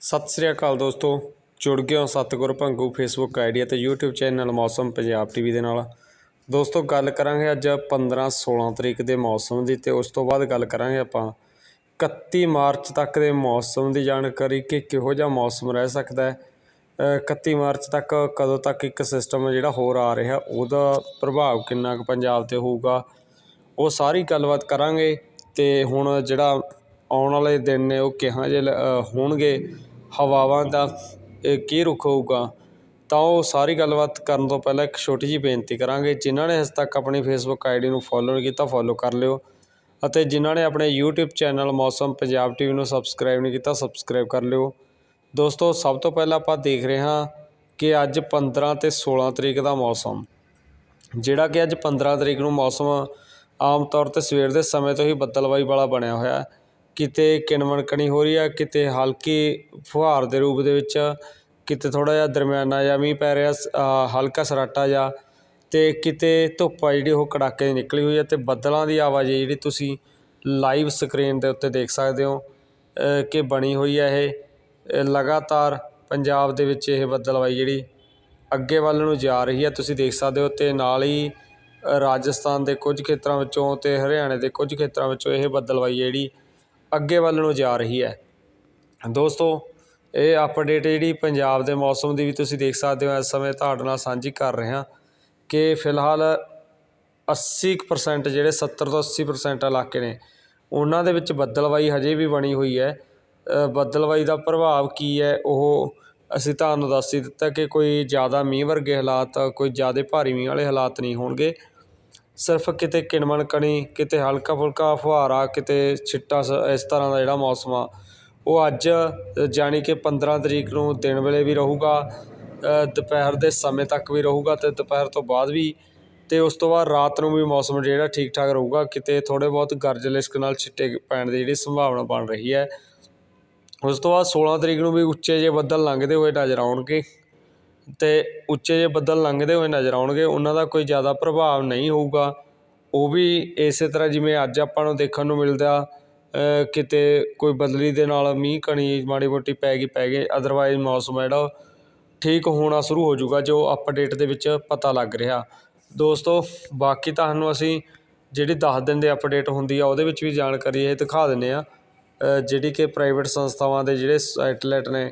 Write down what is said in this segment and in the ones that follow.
ਸਤਿ ਸ੍ਰੀ ਅਕਾਲ ਦੋਸਤੋ। ਜੁੜ ਗਏ ਹੋ ਸਤਿਗੁਰ ਭੰਗੂ ਫੇਸਬੁੱਕ ਆਈਡੀ ਅਤੇ YouTube channel Mausam Punjab TV ਦੇ ਨਾਲ। ਦੋਸਤੋ, ਗੱਲ ਕਰਾਂਗੇ ਅੱਜ 15 16 ਤਰੀਕ ਦੇ ਮੌਸਮ ਦੀ ਤੇ ਉਸ ਤੋਂ ਬਾਅਦ ਗੱਲ ਕਰਾਂਗੇ ਆਪਾਂ 31 ਮਾਰਚ ਤੱਕ ਦੇ ਮੌਸਮ ਦੀ ਜਾਣਕਾਰੀ ਕਿ ਕਿਹੋ ਜਿਹਾ ਮੌਸਮ ਰਹਿ ਸਕਦਾ ਹੈ। 31 ਮਾਰਚ ਤੱਕ ਕਦੋਂ ਤੱਕ ਇੱਕ ਸਿਸਟਮ ਜਿਹੜਾ ਹੋਰ ਆ ਰਿਹਾ, ਉਹਦਾ ਪ੍ਰਭਾਵ ਕਿੰਨਾ ਕੁ ਪੰਜਾਬ ਤੇ ਹੋਊਗਾ, ਉਹ ਸਾਰੀ ਗੱਲਬਾਤ ਕਰਾਂਗੇ। ਤੇ ਹੁਣ ਜਿਹੜਾ ਆਉਣ ਵਾਲੇ ਦਿਨ ਨੇ, ਉਹ ਕਿਹਾਂ ਜਿਹੇ ਲ- ਹੋਣਗੇ ਹਵਾਵਾਂ ਦਾ ਕੀ ਰੁਖ ਹੋਊਗਾ? ਤਾਂ ਉਹ ਸਾਰੀ ਗੱਲਬਾਤ ਕਰਨ ਤੋਂ ਪਹਿਲਾਂ ਇੱਕ ਛੋਟੀ ਜਿਹੀ ਬੇਨਤੀ ਕਰਾਂਗੇ। ਜਿਨ੍ਹਾਂ ਨੇ ਹਜੇ ਤੱਕ ਆਪਣੀ ਫੇਸਬੁੱਕ ਆਈਡੀ ਨੂੰ ਫੋਲੋ ਨਹੀਂ ਕੀਤਾ ਫੋਲੋ ਕਰ ਲਿਓ। ਅਤੇ ਜਿਨ੍ਹਾਂ ਨੇ ਆਪਣੇ YouTube channel Mausam Punjab TV ਨੂੰ ਸਬਸਕ੍ਰਾਈਬ ਨਹੀਂ ਕੀਤਾ ਸਬਸਕ੍ਰਾਈਬ ਕਰ ਲਿਓ। ਦੋਸਤੋ, ਸਭ ਤੋਂ ਪਹਿਲਾਂ ਆਪਾਂ ਦੇਖ ਰਹੇ ਹਾਂ ਕਿ ਅੱਜ 15 ਤੇ 16 ਤਰੀਕ ਦਾ ਮੌਸਮ। ਜਿਹੜਾ ਕਿ ਅੱਜ 15 ਤਰੀਕ ਨੂੰ ਮੌਸਮ ਆਮ ਤੌਰ ਤੇ ਸਵੇਰ ਦੇ ਸਮੇਂ ਤੋਂ ਹੀ ਬੱਦਲਵਾਈ ਵਾਲਾ ਬਣਿਆ ਹੋਇਆ ਹੈ। ਕਿਤੇ ਕਿਣਮਣਕਣੀ ਹੋ ਰਹੀ ਆ, ਕਿਤੇ ਹਲਕੀ ਫੁਹਾਰ ਦੇ ਰੂਪ ਦੇ ਵਿੱਚ, ਕਿਤੇ ਥੋੜ੍ਹਾ ਜਿਹਾ ਦਰਮਿਆਨਾ ਜਿਹਾ ਮੀਂਹ ਪੈ ਰਿਹਾ, ਸ- ਹਲਕਾ ਸਰਾਟਾ ਜਿਹਾ ਅਤੇ ਕਿਤੇ ਧੁੱਪ ਆ ਜਿਹੜੀ ਉਹ ਕੜਾਕੇ ਦੀ ਨਿਕਲੀ ਹੋਈ ਹੈ ਅਤੇ ਬੱਦਲਾਂ ਦੀ ਆਵਾਜਾਈ ਜਿਹੜੀ ਤੁਸੀਂ ਲਾਈਵ ਸਕਰੀਨ ਦੇ ਉੱਤੇ ਦੇਖ ਸਕਦੇ ਹੋ ਕਿ ਬਣੀ ਹੋਈ ਹੈ ਇਹ ਲਗਾਤਾਰ ਪੰਜਾਬ ਦੇ ਵਿੱਚ ਇਹ ਬੱਦਲਵਾਈ ਜਿਹੜੀ ਅੱਗੇ ਵੱਲ ਨੂੰ ਜਾ ਰਹੀ ਹੈ ਤੁਸੀਂ ਦੇਖ ਸਕਦੇ ਹੋ ਅਤੇ ਨਾਲ ਹੀ ਰਾਜਸਥਾਨ ਦੇ ਕੁਝ ਖੇਤਰਾਂ ਵਿੱਚੋਂ ਅਤੇ ਹਰਿਆਣੇ ਦੇ ਕੁਝ ਖੇਤਰਾਂ ਵਿੱਚੋਂ ਇਹ ਬੱਦਲਵਾਈ ਜਿਹੜੀ ਅੱਗੇ ਵੱਲ ਨੂੰ ਜਾ ਰਹੀ ਹੈ। ਦੋਸਤੋ, ਇਹ ਅਪਡੇਟ ਜਿਹੜੀ ਪੰਜਾਬ ਦੇ ਮੌਸਮ ਦੀ ਵੀ ਤੁਸੀਂ ਦੇਖ ਸਕਦੇ ਹੋ। ਇਸ ਸਮੇਂ ਤੁਹਾਡੇ ਨਾਲ ਸਾਂਝੀ ਕਰ ਰਿਹਾ ਕਿ ਫਿਲਹਾਲ 80% ਜਿਹੜੇ 70 ਤੋਂ 80% ਇਲਾਕੇ ਨੇ, ਉਹਨਾਂ ਦੇ ਵਿੱਚ ਬੱਦਲਵਾਈ ਹਜੇ ਵੀ ਬਣੀ ਹੋਈ ਹੈ। ਬੱਦਲਵਾਈ ਦਾ ਪ੍ਰਭਾਵ ਕੀ ਹੈ, ਉਹ ਅਸੀਂ ਤੁਹਾਨੂੰ ਦੱਸ ਹੀ ਦਿੱਤਾ ਕਿ ਕੋਈ ਜ਼ਿਆਦਾ ਮੀਂਹ ਵਰਗੇ ਹਾਲਾਤ, ਕੋਈ ਜ਼ਿਆਦਾ ਭਾਰੀ ਮੀਂਹ ਵਾਲੇ ਹਾਲਾਤ ਨਹੀਂ ਹੋਣਗੇ। ਸਿਰਫ ਕਿਤੇ ਕਿਣਮਣ ਕਣੀ, ਕਿਤੇ ਹਲਕਾ ਫੁਲਕਾ ਫੁਹਾਰਾ, ਕਿਤੇ ਛਿੱਟਾ ਸ- ਇਸ ਤਰ੍ਹਾਂ ਦਾ ਜਿਹੜਾ ਮੌਸਮ ਆ। ਉਹ ਅੱਜ, ਜਾਣੀ ਕਿ 15 ਤਰੀਕ ਨੂੰ ਦਿਨ ਵੇਲੇ ਵੀ ਰਹੂਗਾ ਦੁਪਹਿਰ ਦੇ ਸਮੇਂ ਤੱਕ ਵੀ ਰਹੂਗਾ ਅਤੇ ਦੁਪਹਿਰ ਤੋਂ ਬਾਅਦ ਵੀ ਅਤੇ ਉਸ ਤੋਂ ਬਾਅਦ ਰਾਤ ਨੂੰ ਵੀ ਮੌਸਮ ਜਿਹੜਾ ਠੀਕ ਠਾਕ ਰਹੂਗਾ, ਕਿਤੇ ਥੋੜ੍ਹੇ ਬਹੁਤ ਗਰਜ ਲਿਸ਼ਕ ਨਾਲ ਛਿੱਟੇ ਪੈਣ ਦੀ ਜਿਹੜੀ ਸੰਭਾਵਨਾ ਬਣ ਰਹੀ ਹੈ। ਉਸ ਤੋਂ ਬਾਅਦ 16 ਤਰੀਕ ਨੂੰ ਵੀ ਉੱਚੇ ਜਿਹੇ ਬੱਦਲ ਲੰਘਦੇ ਹੋਏ ਨਜ਼ਰ ਆਉਣਗੇ। ਅਤੇ ਉੱਚੇ ਜਿਹੇ ਬੱਦਲ ਲੰਘਦੇ ਹੋਏ ਨਜ਼ਰ ਆਉਣਗੇ, ਉਹਨਾਂ ਦਾ ਕੋਈ ਜ਼ਿਆਦਾ ਪ੍ਰਭਾਵ ਨਹੀਂ ਹੋਊਗਾ। ਉਹ ਵੀ ਇਸੇ ਤਰ੍ਹਾਂ ਜਿਵੇਂ ਅੱਜ ਆਪਾਂ ਨੂੰ ਦੇਖਣ ਨੂੰ ਮਿਲਦਾ ਕਿਤੇ ਕੋਈ ਬਦਲੀ ਦੇ ਨਾਲ ਮੀਂਹ ਕਣੀ ਮਾੜੀ ਮੋਟੀ ਪੈ ਗਈ ਪੈ ਗਈ ਅਦਰਵਾਈਜ਼ ਮੌਸਮ ਹੈ ਜਿਹੜਾ ਉਹ ਠੀਕ ਹੋਣਾ ਸ਼ੁਰੂ ਹੋ ਜਾਊਗਾ, ਜੋ ਅਪਡੇਟ ਦੇ ਵਿੱਚ ਪਤਾ ਲੱਗ ਰਿਹਾ। ਦੋਸਤੋ, ਬਾਕੀ ਤੁਹਾਨੂੰ ਅਸੀਂ ਜਿਹੜੀ 10 ਦਿਨ ਦੇ ਅਪਡੇਟ ਹੁੰਦੀ ਆ, ਉਹਦੇ ਵਿੱਚ ਵੀ ਜਾਣਕਾਰੀ ਇਹ ਦਿਖਾ ਦਿੰਨੇ ਆ ਜਿਹੜੀ ਕਿ ਪ੍ਰਾਈਵੇਟ ਸੰਸਥਾਵਾਂ ਦੇ ਜਿਹੜੇ ਸੈਟਲਾਈਟ ਨੇ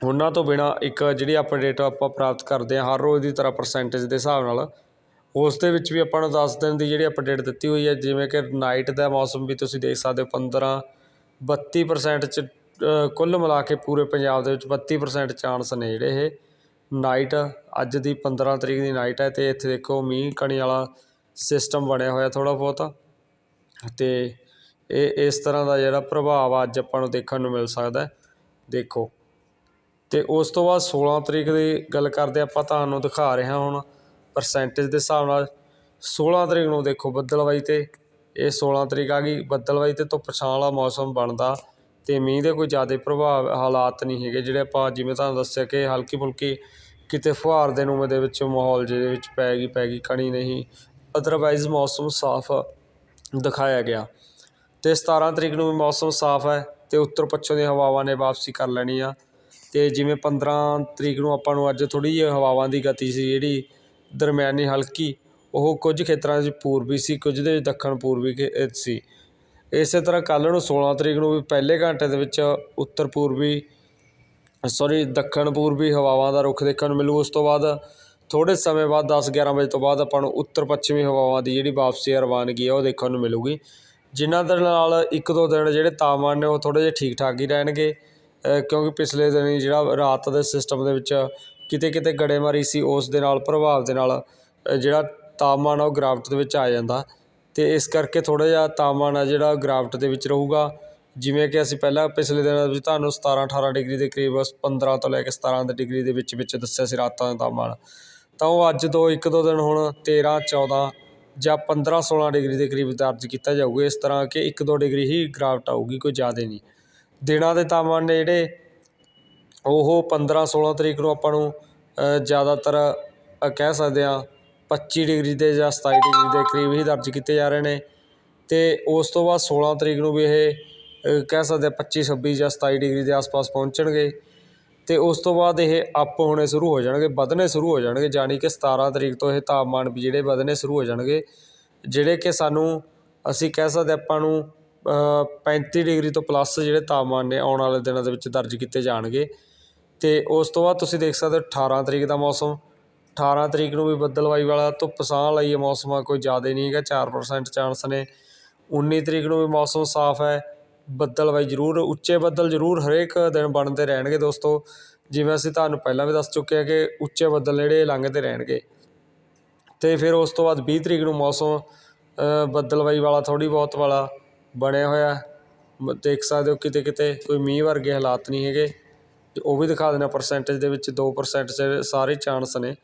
ਉਹਨਾਂ ਤੋਂ ਬਿਨਾਂ ਇੱਕ ਜਿਹੜੀ ਅਪਡੇਟ ਆਪਾਂ ਪ੍ਰਾਪਤ ਕਰਦੇ ਹਾਂ ਹਰ ਰੋਜ਼ ਦੀ ਤਰ੍ਹਾਂ ਪਰਸੈਂਟੇਜ ਦੇ ਹਿਸਾਬ ਨਾਲ, ਉਸ ਦੇ ਵਿੱਚ ਵੀ ਆਪਾਂ ਨੂੰ ਦਸ ਦਿਨ ਦੀ ਜਿਹੜੀ ਅਪਡੇਟ ਦਿੱਤੀ ਹੋਈ ਹੈ, ਜਿਵੇਂ ਕਿ ਨਾਈਟ ਦਾ ਮੌਸਮ ਵੀ ਤੁਸੀਂ ਦੇਖ ਸਕਦੇ ਹੋ 15 32% ਚ ਕੁੱਲ ਮਿਲਾ ਕੇ ਪੂਰੇ ਪੰਜਾਬ ਦੇ ਵਿੱਚ 32% ਚਾਂਸ ਨੇ ਜਿਹੜੇ ਇਹ। ਨਾਈਟ ਅੱਜ ਦੀ 15 ਤਰੀਕ ਦੀ ਨਾਈਟ ਹੈ ਅਤੇ ਇੱਥੇ ਦੇਖੋ ਮੀਂਹ ਕਣੀ ਵਾਲਾ ਸਿਸਟਮ ਬਣਿਆ ਹੋਇਆ ਥੋੜ੍ਹਾ ਬਹੁਤ। ਅਤੇ ਇਹ ਇਸ ਤਰ੍ਹਾਂ ਦਾ ਜਿਹੜਾ ਪ੍ਰਭਾਵ ਅੱਜ ਆਪਾਂ ਨੂੰ ਦੇਖਣ ਨੂੰ ਮਿਲ ਸਕਦਾ ਦੇਖੋ ਅਤੇ ਉਸ ਤੋਂ ਬਾਅਦ 16 ਤਰੀਕ ਦੀ ਗੱਲ ਕਰਦੇ ਆਪਾਂ, ਤੁਹਾਨੂੰ ਦਿਖਾ ਰਹੇ ਹਾਂ ਹੁਣ ਪਰਸੈਂਟੇਜ ਦੇ ਹਿਸਾਬ ਨਾਲ। 16 ਤਰੀਕ ਨੂੰ ਦੇਖੋ ਬੱਦਲਵਾਈ ਤੇ, ਇਹ 16 ਤਰੀਕ ਆ ਗਈ। ਬੱਦਲਵਾਈ ਤੇ ਧੁੱਪ ਛਾਂ ਵਾਲਾ ਮੌਸਮ ਬਣਦਾ ਅਤੇ ਮੀਂਹ ਦੇ ਕੋਈ ਜ਼ਿਆਦਾ ਪ੍ਰਭਾਵ ਹਾਲਾਤ ਨਹੀਂ ਹੈਗੇ, ਜਿਹੜੇ ਆਪਾਂ ਜਿਵੇਂ ਤੁਹਾਨੂੰ ਦੱਸਿਆ ਕਿ ਹਲਕੀ ਫੁਲਕੀ ਕਿਤੇ ਫੁਹਾਰ ਦੇ ਨੂਮ ਦੇ ਵਿੱਚ ਮਾਹੌਲ ਜਿਹਦੇ ਵਿੱਚ ਪੈ ਗਈ ਪੈ ਗਈ, ਕਣੀ ਨਹੀਂ। ਅਦਰਵਾਈਜ਼ ਮੌਸਮ ਸਾਫ਼ ਦਿਖਾਇਆ ਗਿਆ। ਅਤੇ ਸਤਾਰ੍ਹਾਂ ਤਰੀਕ ਨੂੰ ਵੀ ਮੌਸਮ ਸਾਫ਼ ਹੈ ਅਤੇ ਉੱਤਰ ਪੱਛਮ ਦੀਆਂ ਹਵਾਵਾਂ ਨੇ ਵਾਪਸੀ ਕਰ ਲੈਣੀ ਆ ਅਤੇ ਜਿਵੇਂ 15 ਤਰੀਕ ਨੂੰ ਆਪਾਂ ਨੂੰ ਅੱਜ ਥੋੜ੍ਹੀ ਜਿਹੀ ਹਵਾਵਾਂ ਦੀ ਗਤੀ ਸੀ, ਜਿਹੜੀ ਦਰਮਿਆਨੀ ਹਲਕੀ, ਉਹ ਕੁਝ ਖੇਤਰਾਂ 'ਚ ਪੂਰਬੀ ਸੀ, ਕੁਝ ਦੇ ਦੱਖਣ ਪੂਰਬੀ ਖੇ- ਸੀ। ਇਸੇ ਤਰ੍ਹਾਂ ਕੱਲ੍ਹ ਨੂੰ 16 ਤਰੀਕ ਨੂੰ ਵੀ ਪਹਿਲੇ ਘੰਟੇ ਦੇ ਵਿੱਚ ਉੱਤਰ ਪੂਰਬੀ ਸੋਰੀ ਦੱਖਣ ਪੂਰਬੀ ਹਵਾਵਾਂ ਦਾ ਰੁੱਖ ਦੇਖਣ ਨੂੰ ਮਿਲੂ। ਉਸ ਤੋਂ ਬਾਅਦ ਥੋੜ੍ਹੇ ਸਮੇਂ ਬਾਅਦ 10 11 ਵਜੇ ਤੋਂ ਬਾਅਦ ਆਪਾਂ ਨੂੰ ਉੱਤਰ ਪੱਛਮੀ ਹਵਾਵਾਂ ਦੀ ਜਿਹੜੀ ਵਾਪਸੀ ਆ, ਰਵਾਨਗੀ ਆ, ਉਹ ਦੇਖਣ ਨੂੰ ਮਿਲੂਗੀ। ਜਿਨ੍ਹਾਂ ਦੇ ਨਾਲ ਇੱਕ ਦੋ ਦਿਨ ਜਿਹੜੇ ਤਾਪਮਾਨ ਨੇ, ਉਹ ਥੋੜ੍ਹੇ ਜਿਹੇ ਠੀਕ ਠਾਕ ਹੀ ਰਹਿਣਗੇ। ਕਿਉਂਕਿ ਪਿਛਲੇ ਦਿਨ ਜਿਹੜਾ ਰਾਤ ਦੇ ਸਿਸਟਮ ਦੇ ਵਿੱਚ ਕਿਤੇ ਕਿਤੇ ਗੜੇਮਾਰੀ ਸੀ, ਉਸ ਦੇ ਨਾਲ, ਪ੍ਰਭਾਵ ਦੇ ਨਾਲ ਜਿਹੜਾ ਤਾਪਮਾਨ ਆ ਉਹ ਗਿਰਾਵਟ ਦੇ ਵਿੱਚ ਆ ਜਾਂਦਾ। ਅਤੇ ਇਸ ਕਰਕੇ ਥੋੜ੍ਹਾ ਜਿਹਾ ਤਾਪਮਾਨ ਆ ਜਿਹੜਾ ਗਿਰਾਵਟ ਦੇ ਵਿੱਚ ਰਹੇਗਾ। ਜਿਵੇਂ ਕਿ ਅਸੀਂ ਪਹਿਲਾਂ ਪਿਛਲੇ ਦਿਨਾਂ ਵਿੱਚ ਤੁਹਾਨੂੰ 17 18 ਡਿਗਰੀ ਦੇ ਕਰੀਬ 15 ਤੋਂ ਲੈ ਕੇ 17 ਦੇ ਡਿਗਰੀ ਦੇ ਵਿੱਚ ਵਿੱਚ ਦੱਸਿਆ ਸੀ ਰਾਤਾਂ ਦਾ ਤਾਪਮਾਨ। ਤਾਂ ਉਹ ਅੱਜ ਤੋਂ ਇੱਕ ਦੋ ਦਿਨ ਹੁਣ 13 14 ਜਾਂ 15 16 ਡਿਗਰੀ ਦੇ ਕਰੀਬ ਦਰਜ ਕੀਤਾ ਜਾਊਗਾ। ਇਸ ਤਰ੍ਹਾਂ ਕਿ 1-2 ਡਿਗਰੀ ਹੀ ਗਿਰਾਵਟ ਆਊਗੀ, ਕੋਈ ਜ਼ਿਆਦਾ ਨਹੀਂ। ਦਿਨਾਂ ਦੇ ਤਾਪਮਾਨ ਨੇ ਜਿਹੜੇ ਉਹ 15 16 ਤਰੀਕ ਨੂੰ ਆਪਾਂ ਨੂੰ ਜ਼ਿਆਦਾਤਰ ਕਹਿ ਸਕਦੇ ਹਾਂ 25 ਡਿਗਰੀ ਦੇ ਜਾਂ 27 ਡਿਗਰੀ ਦੇ ਕਰੀਬ ਹੀ ਦਰਜ ਕੀਤੇ ਜਾ ਰਹੇ ਨੇ ਅਤੇ ਉਸ ਤੋਂ ਬਾਅਦ 16 ਤਰੀਕ ਨੂੰ ਵੀ ਇਹ ਕਹਿ ਸਕਦੇ ਹਾਂ 25 26 ਜਾਂ 27 ਡਿਗਰੀ ਦੇ ਆਸ-ਪਾਸ ਪਹੁੰਚਣਗੇ ਅਤੇ ਉਸ ਤੋਂ ਬਾਅਦ ਇਹ ਅਪ ਹੋਣੇ ਸ਼ੁਰੂ ਹੋ ਜਾਣਗੇ, ਵਧਣੇ ਸ਼ੁਰੂ ਹੋ ਜਾਣਗੇ, ਜਾਣੀ ਕਿ 17 ਤਰੀਕ ਤੋਂ ਇਹ ਤਾਪਮਾਨ ਵੀ ਜਿਹੜੇ ਵਧਣੇ ਸ਼ੁਰੂ ਹੋ ਜਾਣਗੇ, ਜਿਹੜੇ ਕਿ ਸਾਨੂੰ ਅਸੀਂ ਕਹਿ ਸਕਦੇ ਆਪਾਂ ਨੂੰ ਪੈਂਤੀ ਡਿਗਰੀ ਤੋਂ ਪਲੱਸ ਜਿਹੜੇ ਤਾਪਮਾਨ ਨੇ ਆਉਣ ਵਾਲੇ ਦਿਨਾਂ ਦੇ ਵਿੱਚ ਦਰਜ ਕੀਤੇ ਜਾਣਗੇ। ਅਤੇ ਉਸ ਤੋਂ ਬਾਅਦ ਤੁਸੀਂ ਦੇਖ ਸਕਦੇ ਹੋ 18 ਤਰੀਕ ਦਾ ਮੌਸਮ। 18 ਤਰੀਕ ਨੂੰ ਵੀ ਬੱਦਲਵਾਈ ਵਾਲਾ ਧੁੱਪ ਛਾਂ ਵਾਲਾ ਹੀ ਇਹ ਮੌਸਮ ਆ ਕੋਈ ਜ਼ਿਆਦਾ ਨਹੀਂ ਹੈਗਾ 4% ਚਾਂਸ ਨੇ। 19 ਤਰੀਕ ਨੂੰ ਵੀ ਮੌਸਮ ਸਾਫ਼ ਹੈ, ਬੱਦਲਵਾਈ ਜ਼ਰੂਰ, ਉੱਚੇ ਬੱਦਲ ਜ਼ਰੂਰ ਹਰੇਕ ਦਿਨ ਬਣਦੇ ਰਹਿਣਗੇ ਦੋਸਤੋ। ਜਿਵੇਂ ਅਸੀਂ ਤੁਹਾਨੂੰ ਪਹਿਲਾਂ ਵੀ ਦੱਸ ਚੁੱਕੇ ਹਾਂ ਕਿ ਉੱਚੇ ਬੱਦਲ ਜਿਹੜੇ ਲੰਘਦੇ ਰਹਿਣਗੇ। ਅਤੇ ਫਿਰ ਉਸ ਤੋਂ ਬਾਅਦ ਵੀਹ ਤਰੀਕ ਨੂੰ ਮੌਸਮ ਬੱਦਲਵਾਈ ਵਾਲਾ, ਥੋੜ੍ਹੀ ਬਹੁਤ ਵਾਲਾ ਬਣਿਆ ਹੋਇਆ। ਮ- ਦੇਖ ਸਕਦੇ ਹੋ ਕਿਤੇ ਕਿਤੇ ਕੋਈ ਮੀਂਹ ਵਰਗੇ ਹਾਲਾਤ ਨਹੀਂ ਹੈਗੇ। ਤੇ ਉਹ ਵੀ ਦਿਖਾ ਦੇਣਾ ਪਰਸੈਂਟੇਜ ਦੇ ਵਿੱਚ। 2% ਚ ਸਾਰੇ ਚਾਂਸ ਨੇ,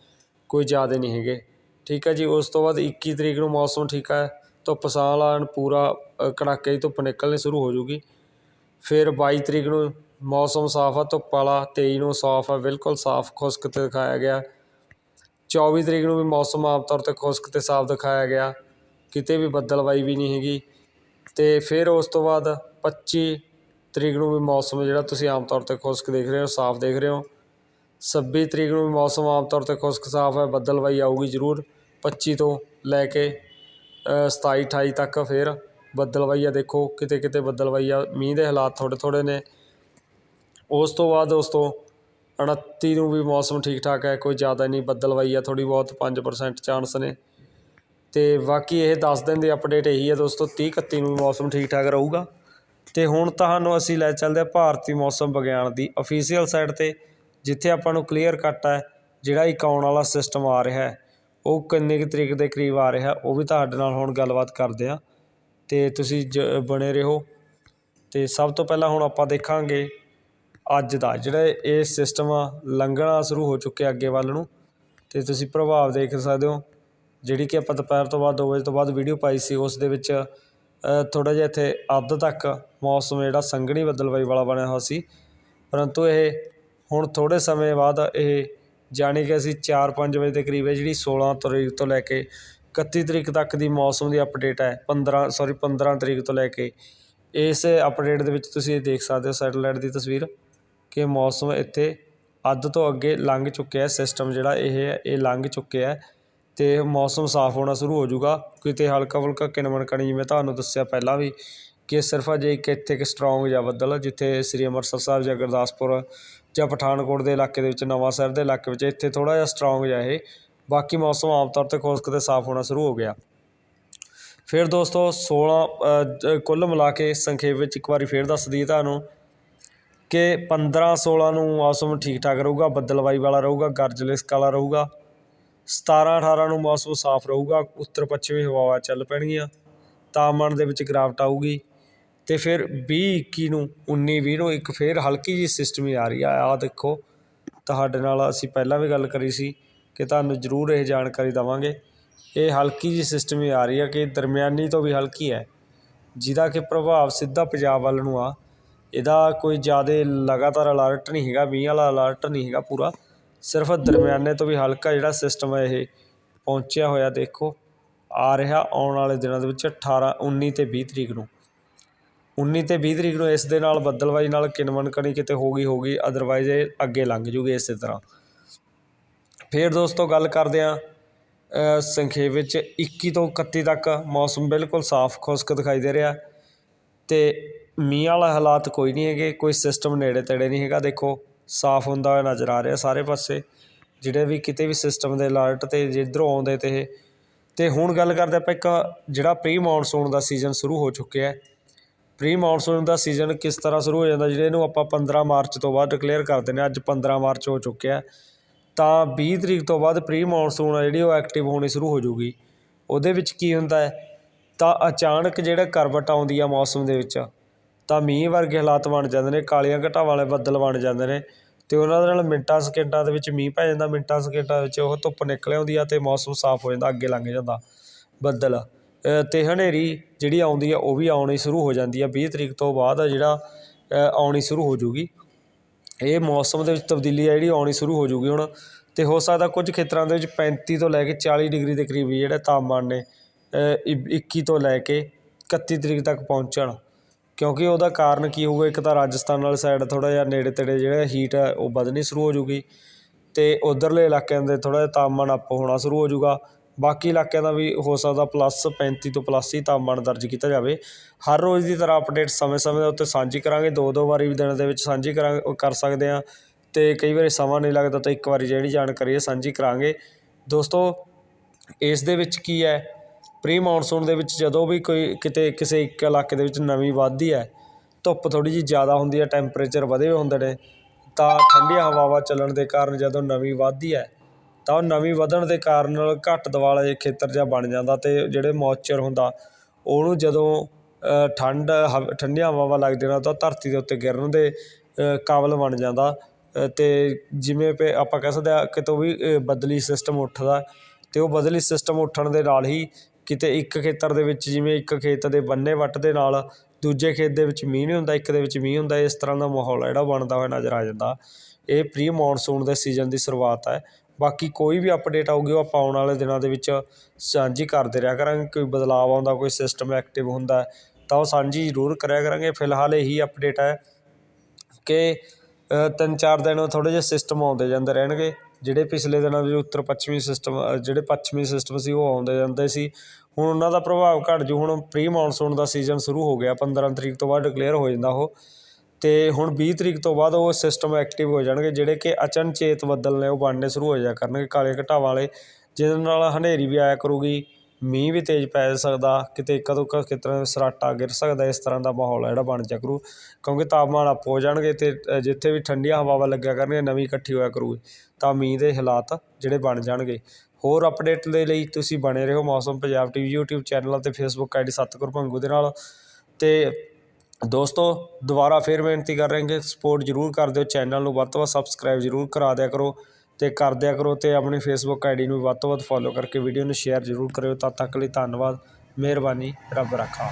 ਕੋਈ ਜ਼ਿਆਦਾ ਨਹੀਂ ਹੈਗੇ। ਠੀਕ ਹੈ ਜੀ, ਉਸ ਤੋਂ ਬਾਅਦ 21 ਤਰੀਕ ਨੂੰ ਮੌਸਮ ਠੀਕ ਹੈ। ਧੁੱਪ ਸਾਹ ਵਾਲਾ ਪੂਰਾ ਕੜਾਕੇ ਦੀ ਧੁੱਪ ਨਿਕਲਣੀ ਸ਼ੁਰੂ ਹੋ ਜੂਗੀ। ਫਿਰ 22 ਤਰੀਕ ਨੂੰ ਮੌਸਮ ਸਾਫ਼ ਆ ਧੁੱਪ ਵਾਲਾ 23 ਨੂੰ ਸਾਫ਼ ਆ ਬਿਲਕੁਲ ਸਾਫ਼, ਖੁਸ਼ਕ ਤੇ ਦਿਖਾਇਆ ਗਿਆ। 24 ਤਰੀਕ ਨੂੰ ਵੀ ਮੌਸਮ ਆਮ ਤੌਰ ਤੇ ਖੁਸ਼ਕ ਤੇ ਸਾਫ਼ ਦਿਖਾਇਆ ਗਿਆ। ਕਿਤੇ ਵੀ ਬੱਦਲਵਾਈ ਵੀ ਨਹੀਂ ਹੈਗੀ। ਤੇ ਫਿਰ ਉਸ ਤੋਂ ਬਾਅਦ 25 ਤਰੀਕ ਨੂੰ ਵੀ ਮੌਸਮ ਜਿਹੜਾ ਤੁਸੀਂ ਆਮ ਤੌਰ ਤੇ ਖੁਸ਼ਕ ਦੇਖ ਰਹੇ ਹੋ, ਸਾਫ਼ ਦੇਖ ਰਹੇ ਹੋ। 26 ਤਰੀਕ ਨੂੰ ਵੀ ਮੌਸਮ ਆਮ ਤੌਰ ਤੇ ਖੁਸ਼ਕ, ਸਾਫ਼ ਹੈ ਬੱਦਲਵਾਈ ਆਊਗੀ ਜ਼ਰੂਰ। 25 ਤੋਂ ਲੈ ਕੇ ਸਤਾਈ, ਅਠਾਈ ਤੱਕ ਫਿਰ ਬੱਦਲਵਾਈ ਆ ਦੇਖੋ, ਕਿਤੇ ਕਿਤੇ ਬੱਦਲਵਾਈ ਆ ਮੀਂਹ ਦੇ ਹਾਲਾਤ ਥੋੜ੍ਹੇ ਥੋੜ੍ਹੇ ਨੇ। ਉਸ ਤੋਂ ਬਾਅਦ ਦੋਸਤੋ 29 ਨੂੰ ਵੀ ਮੌਸਮ ਠੀਕ ਠਾਕ ਹੈ, ਕੋਈ ਜ਼ਿਆਦਾ ਨਹੀਂ ਬੱਦਲਵਾਈ ਆ ਥੋੜ੍ਹੀ ਬਹੁਤ 5% ਚਾਂਸ ਨੇ। ਅਤੇ ਬਾਕੀ ਇਹ ਦਸ ਦਿਨ ਦੀ ਅਪਡੇਟ ਇਹੀ ਹੈ ਦੋਸਤੋ 30 31 ਨੂੰ ਮੌਸਮ ਠੀਕ ਠਾਕ ਰਹੂਗਾ। ਅਤੇ ਹੁਣ ਤੁਹਾਨੂੰ ਅਸੀਂ ਲੈ ਚੱਲਦੇ ਹਾਂ ਭਾਰਤੀ ਮੌਸਮ ਵਿਗਿਆਨ ਦੀ ਅਫੀਸ਼ੀਅਲ ਸਾਈਟ ਤੇ, ਜਿੱਥੇ ਆਪਾਂ ਨੂੰ ਕਲੀਅਰ ਕੱਟ ਹੈ, ਜਿਹੜਾ ਇੱਕ ਆਉਣ ਵਾਲਾ ਸਿਸਟਮ ਆ ਰਿਹਾ ਹੈ। ਉਹ ਕਿੰਨੇ ਕੁ ਤਰੀਕ ਦੇ ਕਰੀਬ ਆ ਰਿਹਾ, ਉਹ ਵੀ ਤੁਹਾਡੇ ਨਾਲ ਹੁਣ ਗੱਲਬਾਤ ਕਰਦੇ ਹਾਂ। ਅਤੇ ਤੁਸੀਂ ਜ, ਬਣੇ ਰਹੋ। ਅਤੇ ਸਭ ਤੋਂ ਪਹਿਲਾਂ ਹੁਣ ਆਪਾਂ ਦੇਖਾਂਗੇ ਅੱਜ ਦਾ, ਜਿਹੜਾ ਇਹ ਸਿਸਟਮ ਆ, ਲੰਘਣਾ ਸ਼ੁਰੂ ਹੋ ਚੁੱਕਿਆ ਅੱਗੇ ਵੱਲ ਨੂੰ। ਅਤੇ ਤੁਸੀਂ ਪ੍ਰਭਾਵ ਦੇਖ ਸਕਦੇ ਹੋ। ਜਿਹੜੀ ਕਿ ਆਪਾਂ ਦੁਪਹਿਰ ਤੋਂ ਬਾਅਦ ਦੋ ਵਜੇ ਤੋਂ ਬਾਅਦ ਵੀਡੀਓ ਪਾਈ ਸੀ, ਉਸ ਦੇ ਵਿੱਚ ਥੋੜ੍ਹਾ ਜਿਹਾ ਇੱਥੇ ਅੱਧ ਤੱਕ ਮੌਸਮ ਜਿਹੜਾ ਸੰਘਣੀ ਬੱਦਲਵਾਈ ਵਾਲਾ ਬਣਿਆ ਹੋਇਆ ਸੀ। ਪਰੰਤੂ ਇਹ ਹੁਣ ਥੋੜ੍ਹੇ ਸਮੇਂ ਬਾਅਦ ਇਹ ਜਾਣੀ ਕਿ ਅਸੀਂ 4-5 ਵਜੇ ਦੇ ਕਰੀਬ ਹੈ ਜਿਹੜੀ 16 ਤਰੀਕ ਤੋਂ ਲੈ ਕੇ 31 ਤਰੀਕ ਤੱਕ ਦੀ ਮੌਸਮ ਦੀ ਅਪਡੇਟ ਹੈ 15 ਸੌਰੀ 15 ਤਰੀਕ ਤੋਂ ਲੈ ਕੇ, ਇਸ ਅਪਡੇਟ ਦੇ ਵਿੱਚ ਤੁਸੀਂ ਇਹ ਦੇਖ ਸਕਦੇ ਹੋ ਸੈਟੇਲਾਈਟ ਦੀ ਤਸਵੀਰ ਕਿ ਮੌਸਮ ਇੱਥੇ ਅੱਧ ਤੋਂ ਅੱਗੇ ਲੰਘ ਚੁੱਕਿਆ ਸਿਸਟਮ ਜਿਹੜਾ ਇਹ ਹੈ ਇਹ ਲੰਘ ਚੁੱਕਿਆ ਹੈ। ਅਤੇ ਮੌਸਮ ਸਾਫ਼ ਹੋਣਾ ਸ਼ੁਰੂ ਹੋ ਜੂਗਾ ਕਿਤੇ ਹਲਕਾ ਫੁਲਕਾ ਕਿਨਮਣ ਕਣੀ ਜਿਵੇਂ ਤੁਹਾਨੂੰ ਦੱਸਿਆ ਪਹਿਲਾਂ ਵੀ, ਕਿ ਸਿਰਫ ਅਜੇ ਇੱਕ ਇੱਥੇ ਇੱਕ ਸਟਰੋਂਗ ਜਿਹਾ ਬੱਦਲ, ਜਿੱਥੇ ਸ੍ਰੀ ਅੰਮ੍ਰਿਤਸਰ ਸਾਹਿਬ ਜਾਂ ਗੁਰਦਾਸਪੁਰ ਜਾਂ ਪਠਾਨਕੋਟ ਦੇ ਇਲਾਕੇ ਦੇ ਵਿੱਚ ਨਵਾਂ ਸ਼ਹਿਰ ਦੇ ਇਲਾਕੇ ਵਿੱਚ ਇੱਥੇ ਥੋੜ੍ਹਾ ਜਿਹਾ ਸਟਰੋਂਗ ਜਿਹਾ ਇਹ। ਬਾਕੀ ਮੌਸਮ ਆਮ ਤੌਰ ਤੇ ਖੁਸ਼ਕ ਤੇ ਸਾਫ਼ ਹੋਣਾ ਸ਼ੁਰੂ ਹੋ ਗਿਆ। ਫਿਰ ਦੋਸਤੋ ਸੋਲ੍ਹਾਂ ਕੁੱਲ ਮਿਲਾ ਕੇ ਸੰਖੇਪ ਵਿੱਚ ਇੱਕ ਵਾਰੀ ਫਿਰ ਦੱਸ ਦਈਏ ਤੁਹਾਨੂੰ ਕਿ 15 16 ਨੂੰ ਮੌਸਮ ਠੀਕ ਠਾਕ ਰਹੂਗਾ ਬੱਦਲਵਾਈ ਵਾਲਾ ਰਹੂਗਾ, ਗਰਜਲਿਸਕ ਵਾਲਾ ਰਹੂਗਾ। 17 18 ਨੂੰ ਮੌਸਮ ਸਾਫ਼ ਰਹੂਗਾ, ਉੱਤਰ ਪੱਛਮੀ ਹਵਾਵਾਂ ਚੱਲ ਪੈਣਗੀਆਂ ਤਾਪਮਾਨ ਦੇ ਵਿੱਚ ਗਿਰਾਵਟ ਆਊਗੀ। ਤੇ ਫਿਰ 20 21 ਨੂੰ 19 20 ਨੂੰ ਇੱਕ ਫਿਰ ਹਲਕੀ ਜਿਹੀ ਸਿਸਟਮੀ ਆ ਰਹੀ ਆ। ਆਹ ਦੇਖੋ, ਤੁਹਾਡੇ ਨਾਲ ਅਸੀਂ ਪਹਿਲਾਂ ਵੀ ਗੱਲ ਕਰੀ ਸੀ ਕਿ ਤੁਹਾਨੂੰ ਜ਼ਰੂਰ ਇਹ ਜਾਣਕਾਰੀ ਦੇਵਾਂਗੇ। ਇਹ ਹਲਕੀ ਜਿਹੀ ਸਿਸਟਮ ਆ ਰਹੀ ਹੈ ਕਿ ਦਰਮਿਆਨੀ ਤੋਂ ਵੀ ਹਲਕੀ ਹੈ, ਜਿਹਦਾ ਕਿ ਪ੍ਰਭਾਵ ਸਿੱਧਾ ਪੰਜਾਬ ਵੱਲ ਨੂੰ ਆ। ਇਹਦਾ ਕੋਈ ਜ਼ਿਆਦਾ ਲਗਾਤਾਰ ਅਲਰਟ ਨਹੀਂ ਹੈਗਾ, ਮੀਂਹ ਵਾਲਾ ਅਲਰਟ ਨਹੀਂ ਹੈਗਾ ਪੂਰਾ। ਸਿਰਫ ਦਰਮਿਆਨੇ ਤੋਂ ਵੀ ਹਲਕਾ ਜਿਹੜਾ ਸਿਸਟਮ ਹੈ ਇਹ ਪਹੁੰਚਿਆ ਹੋਇਆ ਦੇਖੋ, ਆ ਰਿਹਾ ਆਉਣ ਵਾਲੇ ਦਿਨਾਂ ਦੇ ਵਿੱਚ 18 19 ਤੇ 20 ਤਰੀਕ ਨੂੰ। 19 ਤੇ 20 ਤਰੀਕ ਨੂੰ ਇਸ ਦੇ ਨਾਲ ਬੱਦਲਵਾਈ ਨਾਲ ਕਿਨਮਨ ਕਣੀ ਕਿਤੇ ਹੋ ਗਈ ਹੋਗੀ ਅਦਰਵਾਈਜ਼ ਇਹ ਅੱਗੇ ਲੰਘ ਜੂਗੀ ਇਸੇ ਤਰ੍ਹਾਂ। ਫਿਰ ਦੋਸਤੋ ਗੱਲ ਕਰਦੇ ਹਾਂ ਸੰਖੇਪ ਵਿੱਚ 21 ਤੋਂ 31 ਤੱਕ ਮੌਸਮ ਬਿਲਕੁਲ ਸਾਫ਼ ਖੁਸ਼ਕ ਦਿਖਾਈ ਦੇ ਰਿਹਾ। ਤੇ ਮੀਂਹ ਵਾਲਾ ਹਾਲਾਤ ਕੋਈ ਨਹੀਂ ਹੈਗੇ, ਕੋਈ ਸਿਸਟਮ ਨੇੜੇ ਤੇੜੇ ਨਹੀਂ ਹੈਗਾ, ਦੇਖੋ। ਸਾਫ਼ ਹੁੰਦਾ ਹੋਇਆ ਨਜ਼ਰ ਆ ਰਿਹਾ ਸਾਰੇ ਪਾਸੇ। ਜਿਹੜੇ ਵੀ ਕਿਤੇ ਵੀ ਸਿਸਟਮ ਦੇ ਅਲਰਟ ਤੇ ਜਿੱਧਰੋਂ ਆਉਂਦੇ ਤੇ ਇਹ। ਅਤੇ ਹੁਣ ਗੱਲ ਕਰਦੇ ਆਪਾਂ ਇੱਕ ਜਿਹੜਾ ਪ੍ਰੀ ਮੌਨਸੂਨ ਦਾ ਸੀਜ਼ਨ ਸ਼ੁਰੂ ਹੋ ਚੁੱਕਿਆ ਪ੍ਰੀ ਮੌਨਸੂਨ ਦਾ ਸੀਜ਼ਨ ਕਿਸ ਤਰ੍ਹਾਂ ਸ਼ੁਰੂ ਹੋ ਜਾਂਦਾ ਜਿਹੜੇ ਇਹਨੂੰ ਆਪਾਂ 15 ਮਾਰਚ ਤੋਂ ਬਾਅਦ ਡਿਕਲੇਅਰ ਕਰ ਦਿੰਦੇ ਹਾਂ, ਅੱਜ 15 ਮਾਰਚ ਹੋ ਚੁੱਕਿਆ ਤਾਂ 20 ਤਰੀਕ ਤੋਂ ਬਾਅਦ ਪ੍ਰੀ ਮੌਨਸੂਨ ਆ ਜਿਹੜੀ ਉਹ ਐਕਟਿਵ ਹੋਣੀ ਸ਼ੁਰੂ ਹੋ ਜੂਗੀ। ਉਹਦੇ ਵਿੱਚ ਕੀ ਹੁੰਦਾ ਹੈ? ਤਾਂ ਅਚਾਨਕ ਜਿਹੜਾ ਕਰਵਟ ਆਉਂਦੀ ਆ ਮੌਸਮ ਦੇ ਵਿੱਚ, ਤਾਂ ਮੀਂਹ ਵਰਗੇ ਹਾਲਾਤ ਬਣ ਜਾਂਦੇ ਨੇ, ਕਾਲੀਆਂ ਘਟਾਂ ਵਾਲੇ ਬੱਦਲ ਬਣ ਜਾਂਦੇ ਨੇ। ਅਤੇ ਉਹਨਾਂ ਦੇ ਨਾਲ ਮਿੰਟਾਂ ਸਕਿੰਟਾਂ ਦੇ ਵਿੱਚ ਮੀਂਹ ਪੈ ਜਾਂਦਾ, ਮਿੰਟਾਂ ਸਕਿੰਟਾਂ ਵਿੱਚ ਉਹ ਧੁੱਪ ਨਿਕਲ ਆਉਂਦੀ ਆ ਅਤੇ ਮੌਸਮ ਸਾਫ਼ ਹੋ ਜਾਂਦਾ, ਅੱਗੇ ਲੰਘ ਜਾਂਦਾ ਬੱਦਲ। ਅਤੇ ਹਨੇਰੀ ਜਿਹੜੀ ਆਉਂਦੀ ਆ, ਉਹ ਵੀ ਆਉਣੀ ਸ਼ੁਰੂ ਹੋ ਜਾਂਦੀ ਆ, ਵੀਹ ਤਰੀਕ ਤੋਂ ਬਾਅਦ ਆ ਜਿਹੜਾ ਆਉਣੀ ਸ਼ੁਰੂ ਹੋ ਜੂਗੀ। ਇਹ ਮੌਸਮ ਦੇ ਵਿੱਚ ਤਬਦੀਲੀ ਆ ਜਿਹੜੀ, ਆਉਣੀ ਸ਼ੁਰੂ ਹੋ ਜੂਗੀ ਹੁਣ। ਅਤੇ ਹੋ ਸਕਦਾ ਕੁਝ ਖੇਤਰਾਂ ਦੇ ਵਿੱਚ 35 ਤੋਂ ਲੈ ਕੇ 40 ਡਿਗਰੀ ਦੇ ਕਰੀਬ ਜਿਹੜੇ ਤਾਪਮਾਨ ਨੇ ਇੱਕੀ ਤੋਂ ਲੈ ਕੇ 31 ਤਰੀਕ ਤੱਕ ਪਹੁੰਚਣ। ਕਿਉਂਕਿ ਉਹਦਾ ਕਾਰਨ ਕੀ ਹੋਊਗਾ? ਇੱਕ ਤਾਂ ਰਾਜਸਥਾਨ ਵਾਲੀ ਸਾਈਡ ਥੋੜ੍ਹਾ ਜਿਹਾ ਨੇੜੇ ਤੇੜੇ ਜਿਹੜਾ ਹੀਟ ਹੈ, ਉਹ ਵਧਣੀ ਸ਼ੁਰੂ ਹੋ ਜੂਗੀ ਅਤੇ ਉੱਧਰਲੇ ਇਲਾਕਿਆਂ ਦੇ ਥੋੜ੍ਹਾ ਜਿਹਾ ਤਾਪਮਾਨ ਅਪ ਹੋਣਾ ਸ਼ੁਰੂ ਹੋ ਜੂਗਾ ਬਾਕੀ ਇਲਾਕਿਆਂ ਦਾ ਵੀ ਹੋ ਸਕਦਾ ਪਲੱਸ ਪੈਂਤੀ ਤੋਂ ਪਲੱਸ ਹੀ ਤਾਪਮਾਨ ਦਰਜ ਕੀਤਾ ਜਾਵੇ। ਹਰ ਰੋਜ਼ ਦੀ ਤਰ੍ਹਾਂ ਅਪਡੇਟ ਸਮੇਂ ਸਮੇਂ ਦੇ ਉੱਤੇ ਸਾਂਝੀ ਕਰਾਂਗੇ ਦੋ ਦੋ ਵਾਰੀ ਵੀ ਦਿਨ ਦੇ ਵਿੱਚ ਸਾਂਝੀ ਕਰਾਂ ਕਰ ਸਕਦੇ ਹਾਂ ਅਤੇ ਕਈ ਵਾਰੀ ਸਮਾਂ ਨਹੀਂ ਲੱਗਦਾ ਤਾਂ ਇੱਕ ਵਾਰੀ ਜਿਹੜੀ ਜਾਣਕਾਰੀ ਹੈ ਸਾਂਝੀ ਕਰਾਂਗੇ। ਦੋਸਤੋ, ਇਸ ਦੇ ਵਿੱਚ ਕੀ ਹੈ? ਪ੍ਰੀ ਮੌਨਸੂਨ ਦੇ ਵਿੱਚ ਜਦੋਂ ਵੀ ਕੋਈ ਕਿਤੇ, ਕਿਸੇ ਇੱਕ ਇਲਾਕੇ ਦੇ ਵਿੱਚ ਨਮੀ ਵੱਧਦੀ ਹੈ, ਧੁੱਪ ਥੋੜ੍ਹੀ ਜਿਹੀ ਜ਼ਿਆਦਾ ਹੁੰਦੀ ਹੈ, ਟੈਂਪਰੇਚਰ ਵਧੇ ਹੋਏ ਹੁੰਦੇ ਨੇ, ਤਾਂ ਠੰਡੀਆਂ ਹਵਾਵਾਂ ਚੱਲਣ ਦੇ ਕਾਰਨ ਜਦੋਂ ਨਮੀ ਵੱਧਦੀ ਹੈ, ਤਾਂ ਉਹ ਨਮੀ ਵਧਣ ਦੇ ਕਾਰਨ ਘੱਟ ਦਬਾਅ ਖੇਤਰ ਜਿਹਾ ਬਣ ਜਾਂਦਾ ਅਤੇ ਜਿਹੜੇ ਮੌਇਸਚਰ ਹੁੰਦਾ, ਉਹਨੂੰ ਜਦੋਂ ਠੰਡ ਹਵ, ਠੰਡੀਆਂ ਹਵਾਵਾਂ ਲੱਗਦੀਆਂ ਤਾਂ ਧਰਤੀ ਦੇ ਉੱਤੇ ਗਿਰਨ ਦੇ ਕਾਬਲ ਬਣ ਜਾਂਦਾ ਅਤੇ ਜਿਵੇਂ ਪੇ ਆਪਾਂ ਕਹਿ ਸਕਦੇ ਹਾਂ ਕਿਤੋਂ ਵੀ ਬਦਲੀ ਸਿਸਟਮ ਉੱਠਦਾ ਅਤੇ ਉਹ ਬਦਲੀ ਸਿਸਟਮ ਉੱਠਣ ਦੇ ਨਾਲ ਹੀ ਕਿਤੇ ਇੱਕ ਖੇਤਰ ਦੇ ਵਿੱਚ ਜਿਵੇਂ ਇੱਕ ਖੇਤ ਦੇ ਬੰਨੇ ਵੱਟ ਦੇ ਨਾਲ ਦੂਜੇ ਖੇਤ ਦੇ ਵਿੱਚ ਮੀਂਹ ਨਹੀਂ ਹੁੰਦਾ, ਇੱਕ ਦੇ ਵਿੱਚ ਮੀਂਹ ਹੁੰਦਾ, ਇਸ ਤਰ੍ਹਾਂ ਦਾ ਮਾਹੌਲ ਹੈ ਜਿਹੜਾ ਬਣਦਾ ਹੋਇਆ ਨਜ਼ਰ ਆ ਜਾਂਦਾ। ਇਹ ਪ੍ਰੀ ਮੌਨਸੂਨ ਦੇ ਸੀਜ਼ਨ ਦੀ ਸ਼ੁਰੂਆਤ ਹੈ। ਬਾਕੀ ਕੋਈ ਵੀ ਅਪਡੇਟ ਆਊਗੀ, ਉਹ ਆਪਾਂ ਆਉਣ ਵਾਲੇ ਦਿਨਾਂ ਦੇ ਵਿੱਚ ਸਾਂਝੀ ਕਰਦੇ ਰਿਹਾ ਕਰਾਂਗੇ। ਕੋਈ ਬਦਲਾਅ ਆਉਂਦਾ, ਕੋਈ ਸਿਸਟਮ ਐਕਟਿਵ ਹੁੰਦਾ, ਤਾਂ ਉਹ ਸਾਂਝੀ ਜ਼ਰੂਰ ਕਰਿਆ ਕਰਾਂਗੇ। ਫਿਲਹਾਲ ਇਹੀ ਅਪਡੇਟ ਹੈ ਕਿ ਤਿੰਨ ਚਾਰ ਦਿਨ ਥੋੜ੍ਹੇ ਜਿਹੇ ਸਿਸਟਮ ਆਉਂਦੇ ਜਾਂਦੇ ਰਹਿਣਗੇ। ਜਿਹੜੇ ਪਿਛਲੇ ਦਿਨਾਂ ਵਿੱਚ ਉੱਤਰ ਪੱਛਮੀ ਸਿਸਟਮ ਜਿਹੜੇ ਪੱਛਮੀ ਸਿਸਟਮ ਸੀ, ਉਹ ਆਉਂਦੇ ਜਾਂਦੇ ਸੀ। ਹੁਣ ਉਹਨਾਂ ਦਾ ਪ੍ਰਭਾਵ ਘੱਟ ਜੂ, ਹੁਣ ਪ੍ਰੀ ਮੌਨਸੂਨ ਦਾ ਸੀਜ਼ਨ ਸ਼ੁਰੂ ਹੋ ਗਿਆ 15 ਤਰੀਕ ਤੋਂ ਬਾਅਦ ਡਿਕਲੇਅਰ ਹੋ ਜਾਂਦਾ ਉਹ। ਅਤੇ ਹੁਣ 20 ਤਰੀਕ ਤੋਂ ਬਾਅਦ ਉਹ ਸਿਸਟਮ ਐਕਟਿਵ ਹੋ ਜਾਣਗੇ, ਜਿਹੜੇ ਕਿ ਅਚਨਚੇਤ ਬੱਦਲ ਨੇ ਉਹ ਬਣਨੇ ਸ਼ੁਰੂ ਹੋ ਜਾਇਆ ਕਰਨਗੇ, ਕਾਲੇ ਘਟਾਵਾਂ ਵਾਲੇ, ਜਿਹਦੇ ਨਾਲ ਹਨੇਰੀ ਵੀ ਆਇਆ ਕਰੂਗੀ। ਮੀਂਹ ਵੀ ਤੇਜ਼ ਪੈ ਸਕਦਾ, ਕਿਤੇ ਕਦੋਂ ਕ ਖੇਤਰਾਂ ਸਰਾਟਾ ਗਿਰ ਸਕਦਾ, ਇਸ ਤਰ੍ਹਾਂ ਦਾ ਮਾਹੌਲ ਹੈ ਜਿਹੜਾ ਬਣ ਜਾ ਕਰੂ। ਕਿਉਂਕਿ ਤਾਪਮਾਨ ਅਪ ਹੋ ਜਾਣਗੇ ਅਤੇ ਜਿੱਥੇ ਵੀ ਠੰਡੀਆਂ ਹਵਾਵਾਂ ਲੱਗਿਆ ਕਰਨਗੀਆਂ, ਨਵੀਂ ਇਕੱਠੀ ਹੋਇਆ ਕਰੂ, ਤਾਂ ਮੀਂਹ ਦੇ ਹਾਲਾਤ ਜਿਹੜੇ ਬਣ ਜਾਣਗੇ। ਹੋਰ ਅਪਡੇਟ ਦੇ ਲਈ ਤੁਸੀਂ ਬਣੇ ਰਹੋ Mausam Punjab TV YouTube channel ਅਤੇ ਫੇਸਬੁੱਕ ਆਈਡੀ ਸਤਿਗੁਰ ਭੰਗੂ ਦੇ ਨਾਲ। ਅਤੇ ਦੋਸਤੋ, ਦੁਬਾਰਾ ਫੇਰ ਬੇਨਤੀ ਕਰ ਰਹੇ ਹਾਂ ਕਿ ਸਪੋਰਟ ਜ਼ਰੂਰ ਕਰ ਦਿਓ ਚੈਨਲ ਨੂੰ ਵੱਧ ਤੋਂ ਵੱਧ ਸਬਸਕ੍ਰਾਈਬ ਜ਼ਰੂਰ ਕਰਾ ਦਿਆ ਕਰੋ। ਅਤੇ ਕਰ ਦਿਆ ਕਰੋ ਅਤੇ ਆਪਣੀ ਫੇਸਬੁੱਕ ਆਈਡੀ ਨੂੰ ਵੱਧ ਤੋਂ ਵੱਧ ਫੋਲੋ ਕਰਕੇ ਵੀਡੀਓ ਨੂੰ ਸ਼ੇਅਰ ਜ਼ਰੂਰ ਕਰਿਓ। ਤਦ ਤੱਕ ਲਈ ਧੰਨਵਾਦ, ਮਿਹਰਬਾਨੀ, ਰੱਬ ਰੱਖਾ।